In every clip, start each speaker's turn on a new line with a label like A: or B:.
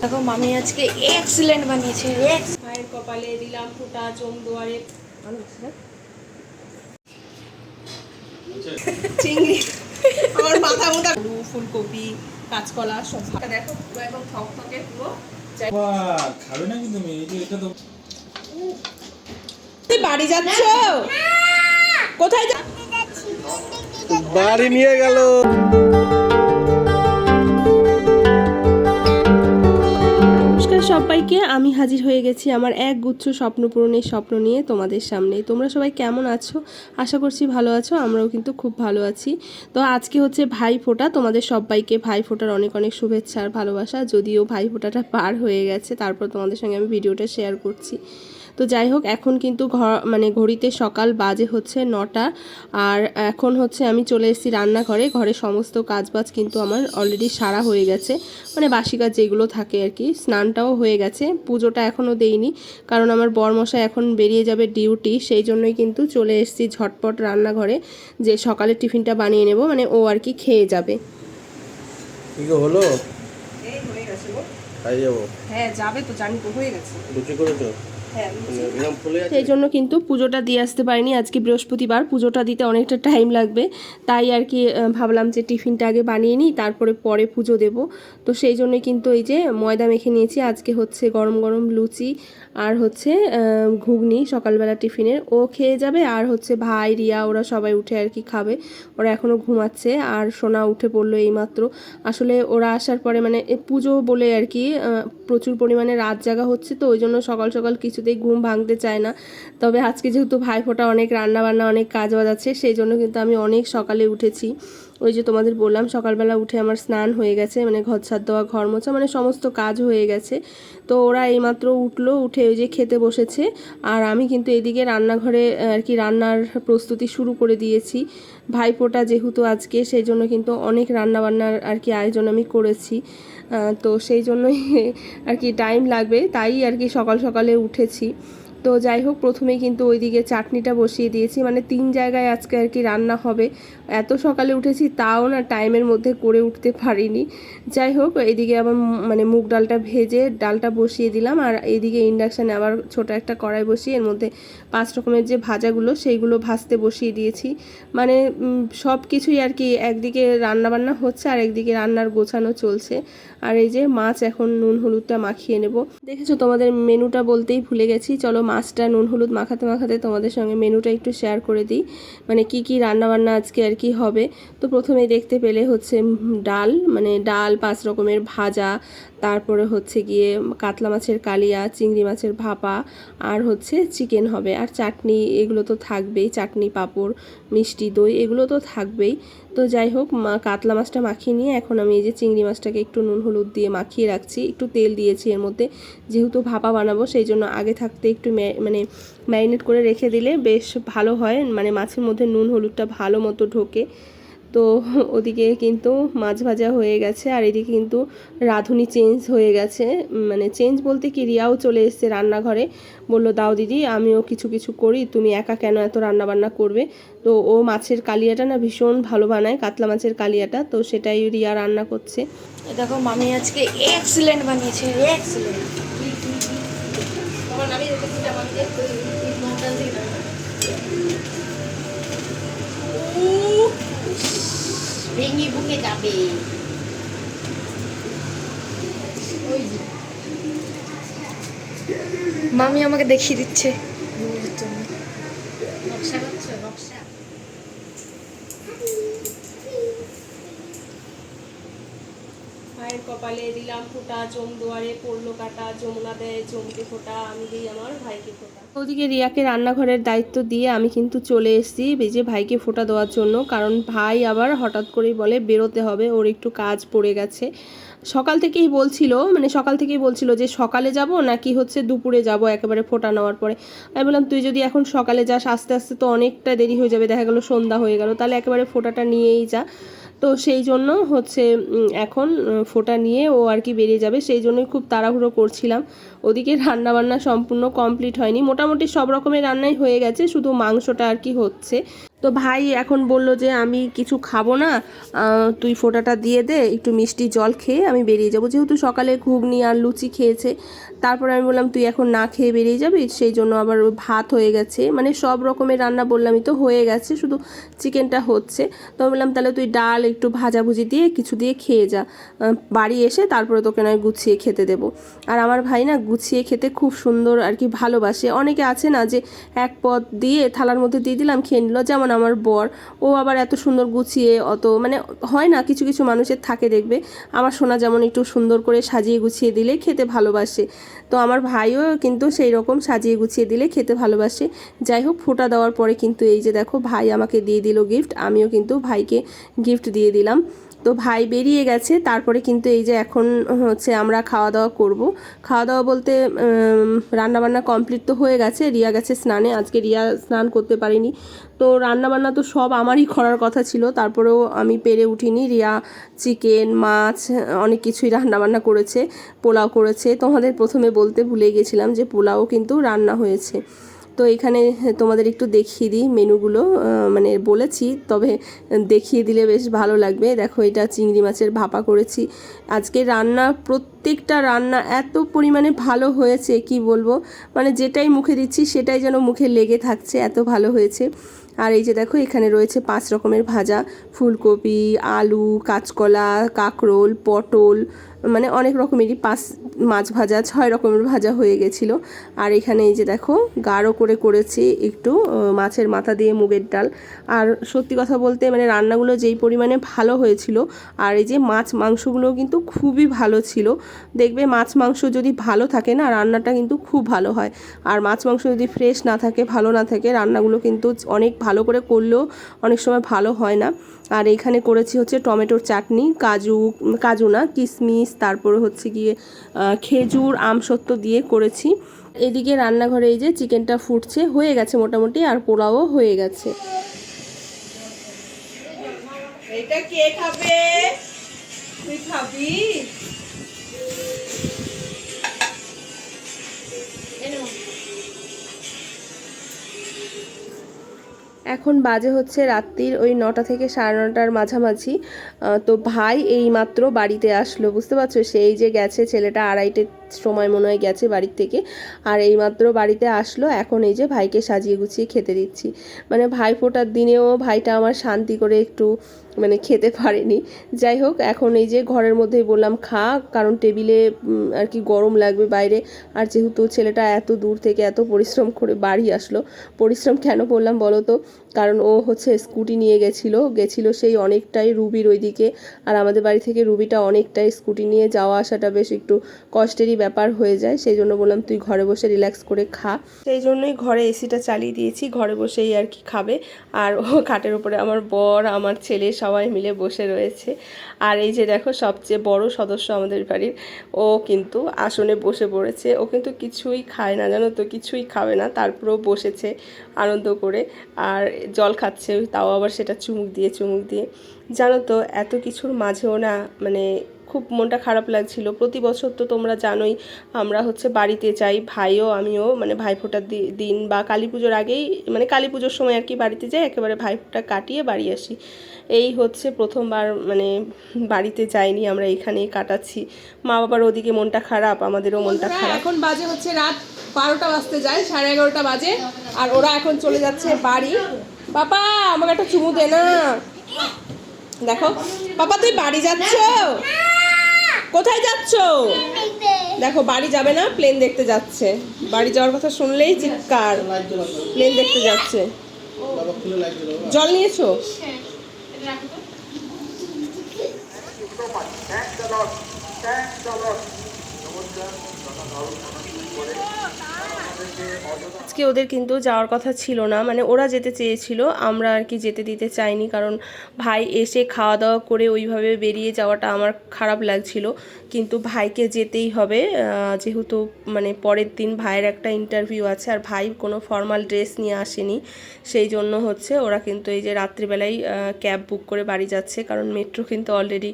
A: দেখো মামি আজকে এক্সিলেন্ট বানিয়েছে এক্স
B: মায়ের কপালে দিলাম ফুটা চোম দুয়ারে। চিংড়ি আমার মাথা মোটা। আলু ফুলকপি কাঁচকলা সব দেখো পুরো একদম থকথকে পুরো।
C: খাবে না কিন্তু তুমি এটা তো
B: তুই বাড়ি যাচ্ছ? কোথায় যা
D: বাড়ি নিয়ে গেল।
E: সবাইকে আমি হাজির হয়ে গেছি আমার এক গুচ্ছ স্বপ্ন পূরণের স্বপ্ন নিয়ে তোমাদের সামনে। তোমরা সবাই কেমন আছো? আশা করছি ভালো আছো, আমরাও কিন্তু খুব ভালো আছি। তো আজকে হচ্ছে ভাই ফোঁটা, তোমাদের সবাইকে ভাই ফোঁটার অনেক অনেক শুভেচ্ছা আর ভালোবাসা। যদিও ভাই ফোঁটাটা পার হয়ে গেছে, তারপর তোমাদের সঙ্গে আমি ভিডিওটা শেয়ার করছি। তো যাই হোক এখন কিন্তু ঘর মানে ঘড়িতে সকাল বাজে হচ্ছে নটা। আর এখন হচ্ছে আমি চলে এসেছি রান্নাঘরে। ঘরে সমস্ত কাজবাজ কিন্তু আমার অলরেডি সারা হয়ে গেছে। মানে বাসি কাজ যেগুলো থাকে আর কি স্নানটাও হয়ে গেছে। পুজোটা এখনও দেইনি কারণ আমার বরমশাই এখন বেরিয়ে যাবে ডিউটি। সেই জন্যই কিন্তু চলে এসেছি ঝটপট রান্নাঘরে যে সকালে টিফিনটা বানিয়ে নেব। মানে ও আর কি খেয়ে যাবে।
D: হলো?
B: এই হয়ে গেছে গো।
D: খাই যাব।
B: হ্যাঁ যাবে তো জানি তো হয়ে গেছে।
D: করেছ?
B: হ্যাঁ
D: আছে।
E: সেই জন্য কিন্তু পুজোটা দিয়ে আসতে পারিনি। আজকে বৃহস্পতিবার পুজোটা দিতে অনেকটা টাইম লাগবে। তাই আর কি ভাবলাম যে টিফিনটা আগে বানিয়ে নিই তারপরে পরে পুজো দেব। তো সেই জন্য কিন্তু এই যে ময়দা মেখে নিয়েছি। আজকে হচ্ছে গরম গরম লুচি আর হচ্ছে ঘুগনি সকালবেলা টিফিনের। ও খেয়ে যাবে আর হচ্ছে ভাই রিয়া ওরা সবাই উঠে আর কি খাবে। ওরা এখনও ঘুমাচ্ছে আর সোনা উঠে পড়ল এইমাত্র। আসলে ওরা আসার পরে মানে পুজো বলে আর কি প্রচুর পরিমাণে রাত জাগা হচ্ছে তো ওই জন্য সকাল সকাল কিছুতেই ঘুম ভাঙতে চায় না। তবে আজকে যেহেতু ভাইফোঁটা অনেক রান্না বান্না অনেক কাজ বাজ আছে, সেই জন্য কিন্তু আমি অনেক সকালে উঠেছি। ওই যে তোমাদের বললাম, সকালবেলা উঠে আমার স্নান হয়ে গেছে মানে ঘর ছাদ দেওয়া, ঘর মোছা মানে সমস্ত কাজ হয়ে গেছে। তো ওরা এইমাত্র উঠল, উঠে ওই যে খেতে বসেছে। আর আমি কিন্তু এদিকে রান্নাঘরে আর কি রান্নার প্রস্তুতি শুরু করে দিয়েছি। ভাইফোঁটা যেহেতু আজকে, সেই জন্য কিন্তু অনেক রান্না বান্নার আর কি আয়োজন আমি করেছি। তো সেই জন্যই আর কি টাইম লাগবে, তাই আর কি সকাল সকালে উঠেছি। তো যাই হোক, প্রথমেই কিন্তু ওইদিকে চাটনিটা বসিয়ে দিয়েছি। মানে তিন জায়গায় আজকে আর কি রান্না হবে। এত সকালে উঠেছি, তাও না টাইমের মধ্যে করে উঠতে পারিনি। যাই হোক এদিকে আবার মানে মুগ ডালটা ভেজে ডালটা বসিয়ে দিলাম। আর এইদিকে ইন্ডাকশানে আবার ছোট একটা কড়াই বসিয়ে এর মধ্যে পাঁচ রকমের যে ভাজাগুলো, সেইগুলো ভাজতে বসিয়ে দিয়েছি। মানে সব কিছুই আর কি একদিকে রান্না বান্না হচ্ছে আর একদিকে রান্নার গোছানো চলছে। আর এই যে মাছ, এখন নুন, হলুদটা মাখিয়ে নেব। দেখেছ তোমাদের মেনুটা বলতেই ভুলে গেছি। চলো মাছটা নুন, হলুদ মাখাতে মাখাতে তোমাদের সঙ্গে মেনুটা একটু শেয়ার করে দিই। মানে কি কি রান্না বান্না আজকে আর কি হবে? তো প্রথমেই দেখতে পেলে হচ্ছে ডাল মানে ডাল পাঁচ রকমের ভাজা তারপরে হচ্ছে গিয়ে কাতলা মাছের কালিয়া, চিংড়ি মাছের ভাপা, আর হচ্ছে চিকেন হবে। আর চাটনি এগুলো তো থাকবেই, চাটনি, পাঁপড়, মিষ্টি, দই এগুলো তো থাকবেই। তো যাই হোক কাতলা মাছটা মাখিয়ে নিয়ে এখন আমি এই যে চিংড়ি মাছটাকে একটু নুন হলুদ দিয়ে মাখিয়ে রাখছি, একটু তেল দিয়েছি এর মধ্যে। যেহেতু ভাপা বানাবো, সেই জন্য আগে থাকতে একটু মানে ম্যারিনেট করে রেখে দিলে বেশ ভালো হয়। মানে মাছের মধ্যে নুন হলুদটা ভালো মতো ঢোকে। তো ওদিকে কিন্তু মাছ ভাজা হয়ে গেছে, আর এদিকে কিন্তু রাঁধুনি চেঞ্জ হয়ে গেছে। মানে চেঞ্জ বলতে কি, রিয়াও চলে এসছে রান্নাঘরে। বলল, দাও দিদি, আমিও কিছু কিছু করি, তুমি একা কেন এত রান্না বান্না করবে? তো ও মাছের কালিয়াটা না ভীষণ ভালো বানায়, কাতলা মাছের কালিয়াটা। তো সেটাই রিয়া রান্না করছে।
A: দেখো, মামি আজকে এক্সিলেন্ট বানিয়েছে এক্সিলেন্ট ভেঙে বুকে যাবে মামি আমাকে দেখিয়ে দিচ্ছে।
B: নকশা নকশা। মায়ের কপালে দিলাম ফোঁটা চোম দুয়ারে পড়ল কাটা, যমুনা দেয় চমকে ফোঁটা, আমি দিই আমার ভাইকে ফোঁটা।
E: ওদিকে রিয়াকে রান্নাঘরের দায়িত্ব দিয়ে আমি কিন্তু চলে এসেছি বেজে ভাইকে ফোঁটা দেওয়ার জন্য, কারণ ভাই আবার হঠাৎ করেই বলে বেরোতে হবে, ওর একটু কাজ পড়ে গেছে। সকাল থেকেই বলছিল মানে সকাল থেকেই বলছিল যে সকালে যাব নাকি হচ্ছে দুপুরে যাব একেবারে ফোঁটা নেওয়ার পরে। আমি বললাম, তুই যদি এখন সকালে যাস, আস্তে আস্তে তো অনেকটা দেরি হয়ে যাবে, দেখা গেলো সন্ধ্যা হয়ে গেল, তাহলে একেবারে ফোঁটাটা নিয়েই যা। তো সেই জন্য হচ্ছে এখন ফোটা নিয়ে ও আর কি বেরিয়ে যাবে। সেই জন্যই খুব তাড়াহুড়ো করছিলাম। ওদিকে রান্না বান্না সম্পূর্ণ কমপ্লিট হয়নি। মোটামুটি সব রকমের রান্নাই হয়ে গেছে, শুধু মাংসটা আর কি হচ্ছে। তো ভাই এখন বলল যে, আমি কিছু খাব না তুই ফোঁটাটা দিয়ে দে, একটু মিষ্টি জল খেয়ে আমি বেরিয়ে যাব। যেহেতু সকালে ঘুগনি আর লুচি খেয়েছে, তারপরে আমি বললাম, তুই এখন না খেয়ে বেরিয়ে যাবি? সেই জন্য আবার ভাত হয়ে গেছে। মানে সব রকমের রান্না বললামই তো, হয়ে গেছে, শুধু চিকেনটা হচ্ছে। তো আমি বললাম, তাহলে তুই ডাল, একটু ভাজাভুজি দিয়ে কিছু দিয়ে খেয়ে যা। বাড়ি এসে তারপরে তোকে নয় গুছিয়ে খেতে দেবো। আর আমার ভাই না গুছিয়ে খেতে খুব সুন্দর আর কি ভালোবাসে। অনেকে আছে না যে, এক পদ দিয়ে থালার মধ্যে দিয়ে দিলাম, খেয়ে নিল, যেমন আমার বর। ও আবার এত সুন্দর গুছিয়ে অত মানে হয় না, কিছু কিছু মানুষের থাকে দেখবে। আমার সোনা যেমন একটু সুন্দর করে সাজিয়ে গুছিয়ে দিলে খেতে ভালোবাসে। তো আমার ভাইও কিন্তু সেই রকম সাজিয়ে গুছিয়ে দিলে খেতে ভালোবাসে। যাই হোক, ফোটা দেওয়ার পরে কিন্তু এই যে দেখো, ভাই আমাকে দিয়ে দিল গিফট আমিও কিন্তু ভাইকে গিফট দিয়ে দিলাম। তো ভাই বেরিয়ে গেছে, তারপরে কিন্তু এই যে এখন হচ্ছে আমরা খাওয়া দাওয়া করব। খাওয়া দাওয়া বলতে রান্নাবান্না কমপ্লিট তো হয়ে গেছে, রিয়া গেছে স্নানে, আজকে রিয়া স্নান করতে পারিনি। তো রান্নাবান্না তো সব আমারই করার কথা ছিল, তারপরেও আমি পেরে উঠিনি, রিয়া চিকেন, মাছ, অনেক কিছুই রান্নাবান্না করেছে, পোলাও করেছে। তোমাদের প্রথমে বলতে ভুলে গেছিলাম যে পোলাও কিন্তু রান্না হয়েছে। তো এখানে তোমাদের একটু দেখিয়ে দিই মেনুগুলো। মানে বলেছি, তবে দেখিয়ে দিলে বেশ ভালো লাগবে। দেখো, এটা চিংড়ি মাছের ভাপা করেছি। আজকে রান্না, প্রত্যেকটা রান্না এত পরিমাণে ভালো হয়েছে, কি বলব? মানে যেটাই মুখে দিচ্ছি, সেটাই যেন মুখে লেগে থাকছে, এত ভালো হয়েছে। আর এই যে দেখো, এখানে রয়েছে পাঁচ রকমের ভাজা। ফুলকপি, আলু, কাঁচকলা, কাঁকরোল, পটল মানে অনেক রকমেরই পাঁচ মাছ ভাজা, ছয় রকমের ভাজা হয়ে গেছিল। আর এখানে এই যে দেখো, গাঢ় করে করেছি একটু মাছের মাথা দিয়ে মুগের ডাল। আর সত্যি কথা বলতে মানে রান্নাগুলো যেই পরিমাণে ভালো হয়েছিল, আর এই যে মাছ মাংসগুলো কিন্তু খুবই ভালো ছিল। দেখবে মাছ মাংস যদি ভালো থাকে না, রান্নাটা কিন্তু খুব ভালো হয়। আর মাছ মাংস যদি ফ্রেশ না থাকে, ভালো না থাকে, রান্নাগুলো কিন্তু অনেক ভালো করে করলেও অনেক সময় ভালো হয় না। আর এখানে করেছি হচ্ছে টমেটোর চাটনি, কাজু কাজু না কিশমিশ তারপরে হচ্ছে গিয়ে খেজুর আমসত্ব দিয়ে করেছি। এদিকে রান্নাঘরে এই যে চিকেনটা ফুটছে, হয়ে গেছে মোটামুটি আর পোলাও হয়ে গেছে।
B: এটা কে খাবে? তুই খাবি?
E: এখন বাজে হচ্ছে রাত্রির ওই নটা থেকে সাড়ে নটার মাঝামাঝি। তো ভাই এই মাত্র বাড়িতে আসলো, বুঝতে পারছ? সেই যে গেছে, ছেলেটা আড়াইটের সময় মনে হয় গেছে বাড়ির থেকে। আর এই মাত্র বাড়িতে আসলো, এখন এই যে ভাইকে সাজিয়ে গুছিয়ে খেতে দিচ্ছি। মানে ভাই ফোটার দিনেও ভাইটা আমার শান্তি করে একটু মানে খেতে পারেনি। যাই হোক, এখন এই যে ঘরের মধ্যেই বললাম, খা, কারণ টেবিলে আর কি গরম লাগবে বাইরে। আর যেহেতু ছেলেটা এত দূর থেকে এত পরিশ্রম করে বাড়ি আসলো, পরিশ্রম কেন বললাম বলো তো? কারণ ও হচ্ছে স্কুটি নিয়ে গেছিল, গেছিল সেই অনেকটাই রুবির ওইদিকে। আর আমাদের বাড়ি থেকে রুবিটা অনেকটাই স্কুটি নিয়ে যাওয়া আসাটা বেশ একটু কষ্টেরই ব্যাপার হয়ে যায়, সেই জন্য বললাম তুই ঘরে বসে রিল্যাক্স করে খা। সেই জন্যই ঘরে এসিটা চালিয়ে দিয়েছি, ঘরে বসেই আর কি খাবে। আর ও খাটের উপরে আমার বর, আমার ছেলে সবাই মিলে বসে রয়েছে। আর এই যে দেখো, সবচেয়ে বড় সদস্য আমাদের বাড়ির, ও কিন্তু আসনে বসে পড়েছে। ও কিন্তু কিছুই খায় না, জানো তো, কিছুই খাবে না। তারপরেও বসেছে আনন্দ করে আর জল খাচ্ছে, তাও আবার সেটা চুমুক দিয়ে চুমুক দিয়ে। জানো তো, এত কিছুর মাঝেও না মানে খুব মনটা খারাপ লাগছিল। প্রতি বছর তো তোমরা জানোই আমরা হচ্ছে বাড়িতে যাই ভাইও আমিও মানে ভাইফোঁটার দিন বা কালী পুজোর আগেই মানে কালী পুজোর সময় আর কি বাড়িতে যাই একেবারে ভাইফোঁটা কাটিয়ে বাড়ি আসি। এই হচ্ছে প্রথমবার মানে বাড়িতে যাইনি আমরা এখানেই কাটাচ্ছি। মা বাবার ওদিকে মনটা খারাপ আমাদেরও মনটা খারাপ।
B: এখন বাজে হচ্ছে রাত বারোটা বাজতে যায় সাড়ে এগারোটা বাজে আর ওরা এখন চলে যাচ্ছে বাড়ি। বাবা আমাকে একটা চুমু দে না। দেখো বাবা তুই বাড়ি যাচ্ছ? কোথায় যাচ্ছ? দেখো বাড়ি যাবে না প্লেন দেখতে যাচ্ছে। বাড়ি যাওয়ার কথা শুনলেই চিৎকার। প্লেন দেখতে যাচ্ছে। জল নিয়েছো?
E: আজকে ওদের কিন্তু যাওয়ার কথা ছিল না। মানে ওরা যেতে চেয়েছিল, আমরা আর কি যেতে দিতে চাইনি, কারণ ভাই এসে খাওয়া দাওয়া করে ওইভাবে বেরিয়ে যাওয়াটা আমার খারাপ লাগছিল। কিন্তু ভাইকে যেতেই হবে যেহেতু মানে পরের দিন ভাইয়ের একটা ইন্টারভিউ আছে, আর ভাই কোনো ফর্মাল ড্রেস নিয়ে আসেনি। সেই জন্য হচ্ছে ওরা কিন্তু এই যে রাত্রিবেলায় ক্যাব বুক করে বাড়ি যাচ্ছে, কারণ মেট্রো কিন্তু অলরেডি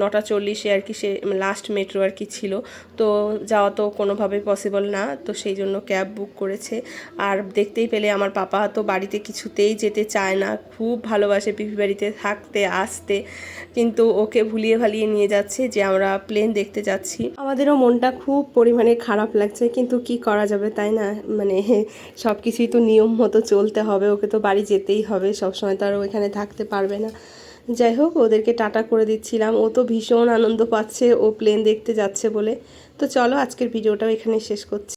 E: নটা চল্লিশে আর কি সে লাস্ট মেট্রো আর কি ছিল। তো যাওয়া তো কোনোভাবে পসিবল না। তো সেই জন্য ক্যাব বুক করেছে। আর দেখতেই পেলে আমার পাপা তো বাড়িতে কিছুতেই যেতে চায় না। খুব ভালোবাসে পিপি বাড়িতে থাকতে, আসতে। কিন্তু ওকে ভুলিয়ে ভালিয়ে নিয়ে যাচ্ছে যে আমরা প্লেন দেখতে যাচ্ছি। আমাদেরও মনটা খুব পরিমাণে খারাপ লাগছে। কিন্তু কি করা যাবে তাই না? মানে সব কিছুই তো নিয়ম মতো চলতে হবে। ওকে তো বাড়ি যেতেই হবে। সবসময় তো আর ও এখানে থাকতে পারবে না। যাই হোক, ওদেরকে টাটা করে দিচ্ছিলাম। ও তো ভীষণ আনন্দ পাচ্ছে। ও প্লেন দেখতে যাচ্ছে বলে। তো চলো, আজকের ভিডিওটাও এখানে শেষ করছি।